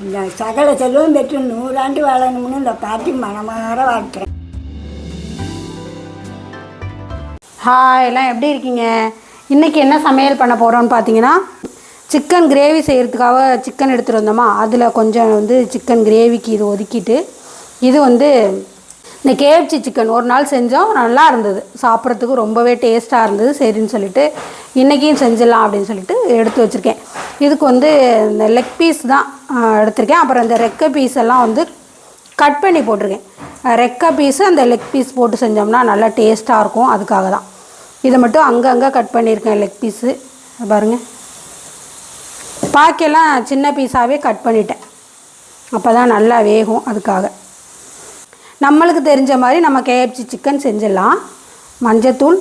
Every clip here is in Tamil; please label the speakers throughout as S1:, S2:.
S1: இந்த சகல செல்வம் பெற்று நூறாண்டு வாழணும்னு இந்த பாட்டி மனமாற வாழ்க்கிறேன்
S2: ஹாய் எல்லாம் எப்படி இருக்கீங்க? இன்றைக்கி என்ன சமையல் பண்ண போகிறோம்னு பார்த்தீங்கன்னா சிக்கன் கிரேவி செய்கிறதுக்காக சிக்கன் எடுத்துகிட்டு வந்தோமா? அதில் கொஞ்சம் வந்து சிக்கன் கிரேவிக்கு இது ஒதுக்கிட்டு இது வந்து இந்த கேஎஃப்சி சிக்கன் ஒரு நாள் செஞ்சோம் நல்லா இருந்தது. சாப்பிட்றதுக்கு ரொம்பவே டேஸ்ட்டாக இருந்தது. சரின்னு சொல்லிட்டு இன்றைக்கியும் செஞ்சிடலாம் அப்படின்னு சொல்லிட்டு எடுத்து வச்சுருக்கேன். இதுக்கு வந்து இந்த லெக் பீஸ் தான் எடுத்திருக்கேன். அப்புறம் இந்த ரெக்க பீஸ் எல்லாம் வந்து கட் பண்ணி போட்டிருக்கேன். ரெக்க பீஸு அந்த லெக் பீஸ் போட்டு செஞ்சோம்னா நல்லா டேஸ்ட்டாக இருக்கும். அதுக்காக தான். இதை மட்டும் அங்கங்கே கட் பண்ணியிருக்கேன் லெக் பீஸு பாருங்கள் பாக்கெல்லாம் சின்ன பீஸாகவே கட் பண்ணிட்டேன். அப்போ தான் நல்லா வேகும் அதுக்காக. நம்மளுக்கு தெரிஞ்ச மாதிரி நம்ம கேஎஃப்சி சிக்கன் செஞ்சிடலாம். மஞ்சத்தூள்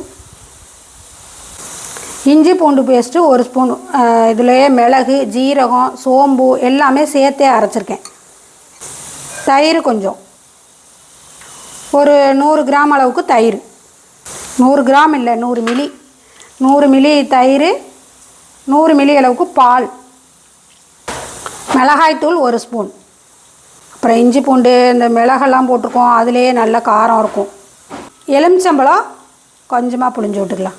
S2: இஞ்சி பூண்டு பேஸ்ட்டு ஒரு ஸ்பூன் இதுலேயே மிளகு ஜீரகம் சோம்பு எல்லாமே சேர்த்தே அரைச்சிருக்கேன். தயிர் கொஞ்சம். ஒரு நூறு கிராம் அளவுக்கு தயிர். நூறு கிராம் இல்லை நூறு மில்லி. நூறு மில்லி தயிர் நூறு மில்லி அளவுக்கு பால். மிளகாய்த்தூள் ஒரு ஸ்பூன் அப்புறம் இஞ்சி பூண்டு இந்த மிளகெல்லாம் போட்டிருக்கோம். அதுலேயே நல்ல காரம் இருக்கும். எலுமிச்சம்பழம் கொஞ்சமாக புளிஞ்சு விட்டுக்கலாம்.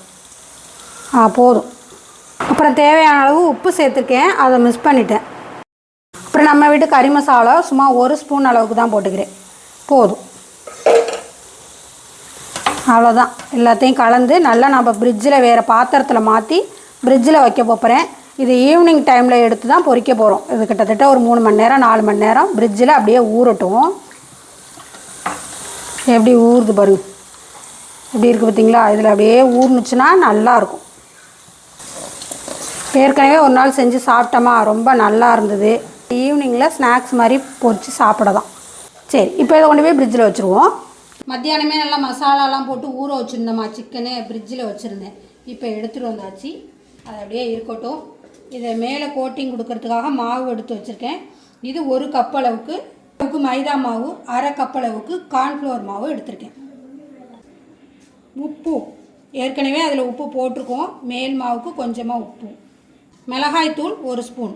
S2: ஆ போதும். அப்புறம் தேவையான அளவு உப்பு சேர்த்துருக்கேன். அதை மிஸ் பண்ணிட்டேன். அப்புறம் நம்ம வீட்டு கறி மசாலா சும்மா ஒரு ஸ்பூன் அளவுக்கு தான் போட்டுக்கிறேன். போதும். அவ்வளோதான் எல்லாத்தையும் கலந்து நல்லா நம்ம ஃப்ரிட்ஜில் வேறு பாத்திரத்தில் மாற்றி ஃப்ரிட்ஜில் வைக்க போகிறேன் இது ஈவினிங் டைமில் எடுத்து தான் பொறிக்க போகிறோம் இது கிட்டத்தட்ட ஒரு மூணு மணி நேரம் நாலு மணி நேரம் ஃப்ரிட்ஜில் அப்படியே ஊறட்டும். எப்படி ஊறுது பாருங்க எப்படி இருக்குது பார்த்தீங்களா? இதில் அப்படியே ஊர்னுச்சுன்னா நல்லாயிருக்கும் ஏற்கனவே ஒரு நாள் செஞ்சு சாப்பிட்டோமா? ரொம்ப நல்லா இருந்தது. ஈவினிங்கில் ஸ்நாக்ஸ் மாதிரி பொரித்து சாப்பிட தான் சரி இப்போ இதை கொண்டு போய் ஃப்ரிட்ஜில் வச்சுருவோம். மத்தியானமே நல்லா மசாலாலாம் போட்டு ஊற வச்சுருந்தோம்மா சிக்கனு ஃப்ரிட்ஜில் வச்சுருந்தேன். இப்போ எடுத்துகிட்டு வந்தாச்சு. அது அப்படியே இருக்கட்டும். இதை மேலே கோட்டிங் கொடுக்கறதுக்காக மாவு எடுத்து வச்சுருக்கேன். இது ஒரு கப் அளவுக்கு அளவுக்கு மைதா மாவு அரை கப் அளவுக்கு கார்ன்ஃப்ளவர் மாவு எடுத்திருக்கேன். உப்பு ஏற்கனவே அதில் உப்பு போட்டிருக்கோம். மேல் மாவுக்கு கொஞ்சமாக உப்பு. மிளகாய்த்தூள் ஒரு ஸ்பூன்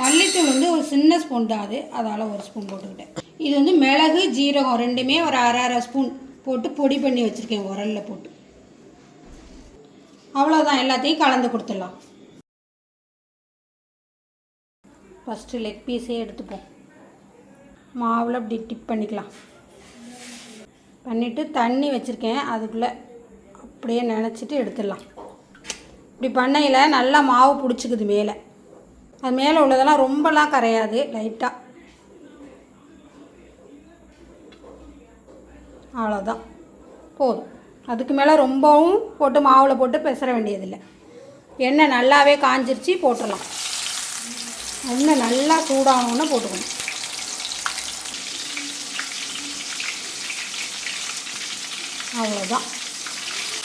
S2: மல்லித்தூள் வந்து ஒரு சின்ன ஸ்பூன் தான் அது. அதால் ஒரு ஸ்பூன் போட்டுக்கிட்டேன். இது வந்து மிளகு ஜீரகம் ரெண்டுமே ஒரு அரை அரை ஸ்பூன் போட்டு பொடி பண்ணி வச்சுருக்கேன். உரலில் போட்டு. அவ்வளோதான் எல்லாத்தையும் கலந்து கொடுத்துடலாம். ஃபஸ்ட்டு லெக் பீஸே எடுத்துப்போம். மாவில் அப்படி டிப் பண்ணிக்கலாம். பண்ணிவிட்டு தண்ணி வச்சுருக்கேன். அதுக்குள்ளே அப்படியே நினச்சிட்டு எடுத்துடலாம். இப்படி பண்ணையில் நல்லா மாவு பிடிச்சிக்குது மேலே. அது மேலே உள்ளதெல்லாம் ரொம்பலாம் கரையாது லைட்டாக அவ்வளோதான் போதும். அதுக்கு மேலே ரொம்பவும் போட்டு மாவில் போட்டு பெசர வேண்டியதில்லை. எண்ணெய் நல்லாவே காஞ்சிருச்சு போட்டுடலாம். எண்ணெய் நல்லா சூடாகணுன்னு போட்டுக்கணும். அவ்வளோதான்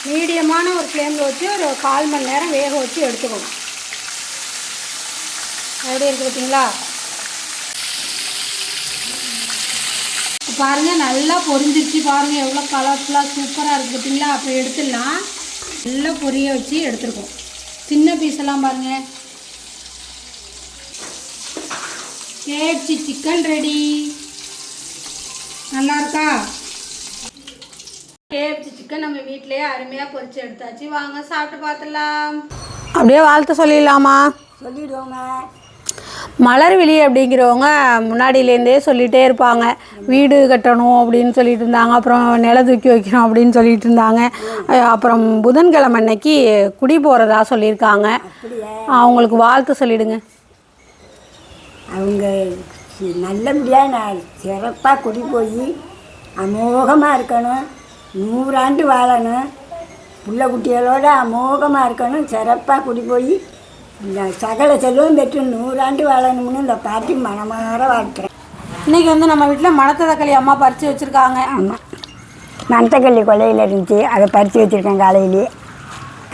S2: மீடியமான ஒரு ஃப்ளேமில் வச்சு ஒரு கால் மணி நேரம் வேக வச்சு எடுத்துக்கணும். எப்படி இருக்குது பார்த்தீங்களா பாருங்கள் நல்லா பொரிஞ்சிருச்சு பாருங்கள் எவ்வளோ கலர்ஃபுல்லாக சூப்பராக இருக்குது பார்த்தீங்களா அப்போ எடுத்துடலாம். நல்லா பொரிய வச்சு எடுத்துருக்கோம். சின்ன பீஸ் எல்லாம் பாருங்கள் கேஎஃப்சி சிக்கன் ரெடி. நல்லா இருக்கா கேஎஃப்சி சிக்கன் நம்ம வீட்டிலேயே அருமையாக பொரிச்சு எடுத்தாச்சு. வாங்க சாப்பிட்டு பார்த்துடலாம். அப்படியே வாழ்த்து சொல்லிடலாமா?
S1: சொல்லிடுவோங்க.
S2: மலர்விழி அப்படிங்கிறவங்க முன்னாடியிலேருந்தே சொல்லிகிட்டே இருப்பாங்க. வீடு கட்டணும் அப்படின்னு சொல்லிட்டு இருந்தாங்க. அப்புறம் நில தூக்கி வைக்கணும் அப்படின்னு சொல்லிட்டு இருந்தாங்க. அப்புறம் புதன்கிழமை அன்னைக்கு குடி போகிறதா சொல்லியிருக்காங்க. அவங்களுக்கு வாழ்த்து சொல்லிடுங்க.
S1: அவங்க நல்லபடியாக நான் சிறப்பாக குடி போய் அமோகமாக இருக்கணும். நூறாண்டு வாழணும். புள்ள குட்டிகளோட அமோகமாக இருக்கணும். சிறப்பாக குடி போய் இந்த சகல செல்வம் பெற்று நூறாண்டு வாழணும்னு இந்த பாட்டி மனமாற வாழ்த்துறேன்.
S2: இன்னைக்கு வந்து நம்ம வீட்டில் மணத்த தக்காளி அம்மா பறித்து வச்சுருக்காங்க.
S1: ஆமாம் மணத்தக்கள்ளி கொலையில் இருந்துச்சு. அதை பறித்து வச்சுருக்கேன் காலையிலேயே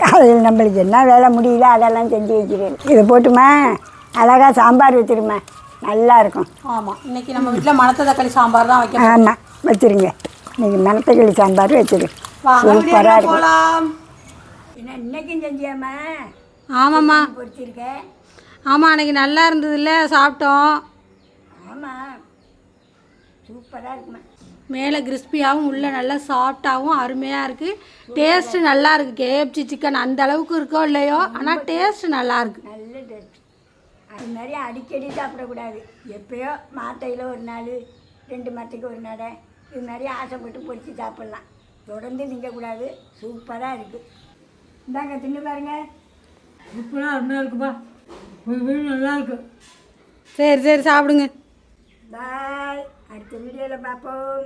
S1: காலையில் நம்மளுக்கு என்ன வேலை முடியல அதெல்லாம் செஞ்சு வைக்கிறேன். இதை போட்டுமா? அழகாக சாம்பார் வச்சிருமா. நல்லா இருக்கும்.
S2: ஆமாம் இன்னைக்கு நம்ம வீட்டில் மணத்த தக்காளி சாம்பார் தான் வைக்க
S1: ஆமாம் வச்சிருங்க. நீங்கள் மணத்தக்காளி சாம்பார் வச்சிரு.
S2: வாங்க
S1: சூப்பராக இருக்கும்.
S2: போகலாம்
S1: என்ன இன்னைக்கும் செஞ்சியாம்மா?
S2: ஆமாம்மா.
S1: பொரிச்சிருக்கேன்
S2: ஆமாம் அன்றைக்கி நல்லா இருந்ததுல்ல சாப்பிட்டோம்.
S1: ஆமாம் சூப்பராக இருக்குமா
S2: மேலே கிறிஸ்பியாகவும் உள்ளே நல்லா சாஃப்டாகவும் அருமையாக இருக்குது டேஸ்ட்டு நல்லா இருக்குது கேஎஃப்சி சிக்கன் அந்த அளவுக்கு இருக்கோ இல்லையோ ஆனால் டேஸ்ட்டு நல்லா
S1: அது மாதிரி அடிக்கடி சாப்பிடக்கூடாது. எப்பயோ மாத்தையில் ஒரு நாள் ரெண்டு மாத்தைக்கு ஒரு நடை இது மாதிரி ஆசைப்பட்டு பொரித்து சாப்பிட்லாம். தொடர்ந்து திங்கக்கூடாது. சூப்பராக இருக்குது இந்தாங்க தின்னு பாருங்க.
S3: சூப்பராக அருமையாக இருக்குப்பா. நல்லா இருக்கு.
S2: சரி சரி சாப்பிடுங்க.
S1: பாய். அடுத்த வீடியோவில் பார்ப்போம்